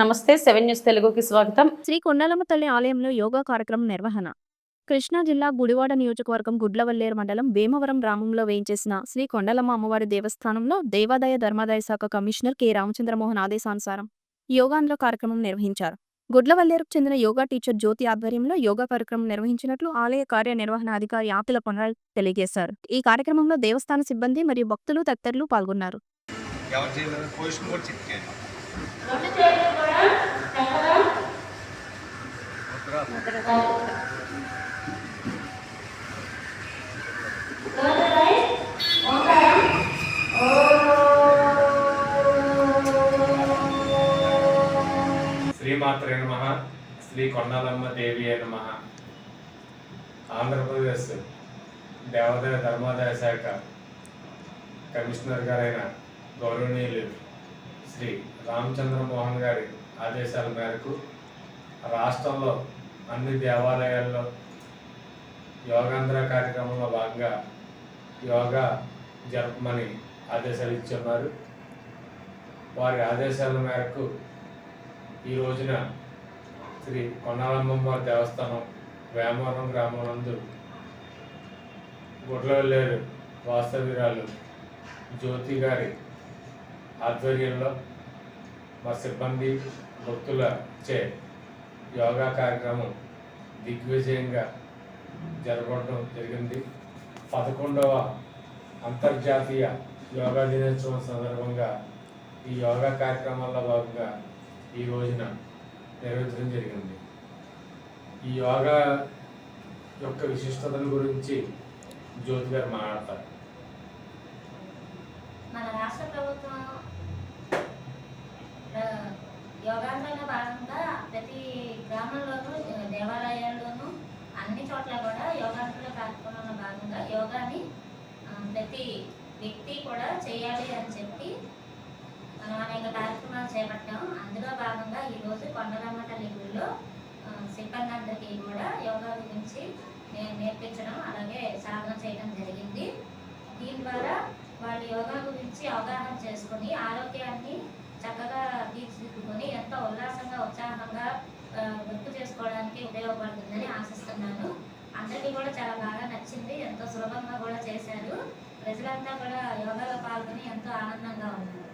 నమస్తే seven news తెలుగుకి స్వాగతం. శ్రీ కొండలమ్మ తల్లి ఆలయంలో యోగా కార్యక్రమం నిర్వహణ. కృష్ణా జిల్లా గుడివాడ నియోజకవర్గం గుడ్లవల్లేరు మండలం భీమవరం గ్రామంలో వేయించేసిన శ్రీ కొండలమ్మ అమ్మవారి దేవస్థానంలో దేవాదాయ ధర్మాదాయ శాఖ కమిషనర్ కె. రామచంద్రమోహన్ ఆదేశానుసారం యోగాంధ్ర కార్యక్రమం నిర్వహించారు. గుడ్లవల్లేరుకు చెందిన యోగా టీచర్ జ్యోతి ఆధ్వర్యంలో యోగా కార్యక్రమం నిర్వహించినట్లు ఆలయ కార్యనిర్వహణ అధికారి ఆతుల పొనరాల్ తెలియజేశారు. ఈ కార్యక్రమంలో దేవస్థాన సిబ్బంది మరియు భక్తులు తదితరులు పాల్గొన్నారు. శ్రీమాత్రే నమ. శ్రీ కొండలమ్మ దేవి నమ. ఆంధ్రప్రదేశ్ దేవాదాయ ధర్మాదాయ శాఖ కమిషనర్ గారైన గౌరవనీయులు శ్రీ రామచంద్ర మోహన్ గారి ఆదేశాల మేరకు రాష్ట్రంలో అన్ని దేవాలయాల్లో యోగాంధ్ర కార్యక్రమంలో భాగంగా యోగా జరపమని ఆదేశాలు ఇచ్చున్నారు వారి ఆదేశాల మేరకు ఈ రోజున శ్రీ కొన్నాలమ్మమ్మ దేవస్థానం వేమవరం గ్రామం గుడ్లవెల్లేరు గుడ్లవల్లేరు వాస్తవ్యురాలు జ్యోతి గారి ఆధ్వర్యంలో మా సిబ్బంది భక్తుల చే యోగా కార్యక్రమం దిగ్విజయంగా జరగడం జరిగింది. పదకొండవ అంతర్జాతీయ యోగా దినోత్సవం సందర్భంగా ఈ యోగా కార్యక్రమాల్లో భాగంగా ఈ రోజున నెరవేర్చడం జరిగింది. ఈ యోగా యొక్క విశిష్టతను గురించి జ్యోతి గారు మాట్లాడతారు. మన రాష్ట్ర ప్రభుత్వం ఆ, యోగాంధ్రలో భాగంగా ప్రతి గ్రామంలోనూ దేవాలయాల్లోనూ అన్ని చోట్ల కూడా యోగాంధ్ర కార్యక్రమంలో భాగంగా యోగాని ప్రతి వ్యక్తి కూడా చేయాలి అని చెప్పి చేపట్టాం. అందులో భాగంగా ఈరోజు కొండలమ్మ తల్లి గుడిలో సిబ్బంది అందరికీ కూడా యోగా గురించి నేను నేర్పించడం అలాగే సాధన చేయడం జరిగింది. దీని ద్వారా వాళ్ళు యోగా గురించి అవగాహన చేసుకొని ఆరోగ్యాన్ని చక్కగా తీర్చిదిద్దుకొని ఎంతో ఉల్లాసంగా ఉత్సాహంగా ఆ, వర్క్ చేసుకోవడానికి ఉపయోగపడుతుందని ఆశిస్తున్నాను. అందరికీ కూడా చాలా బాగా నచ్చింది ఎంతో సులభంగా కూడా చేశారు. ప్రజలంతా కూడా యోగాలో పాల్గొని ఎంతో ఆనందంగా ఉన్నారు.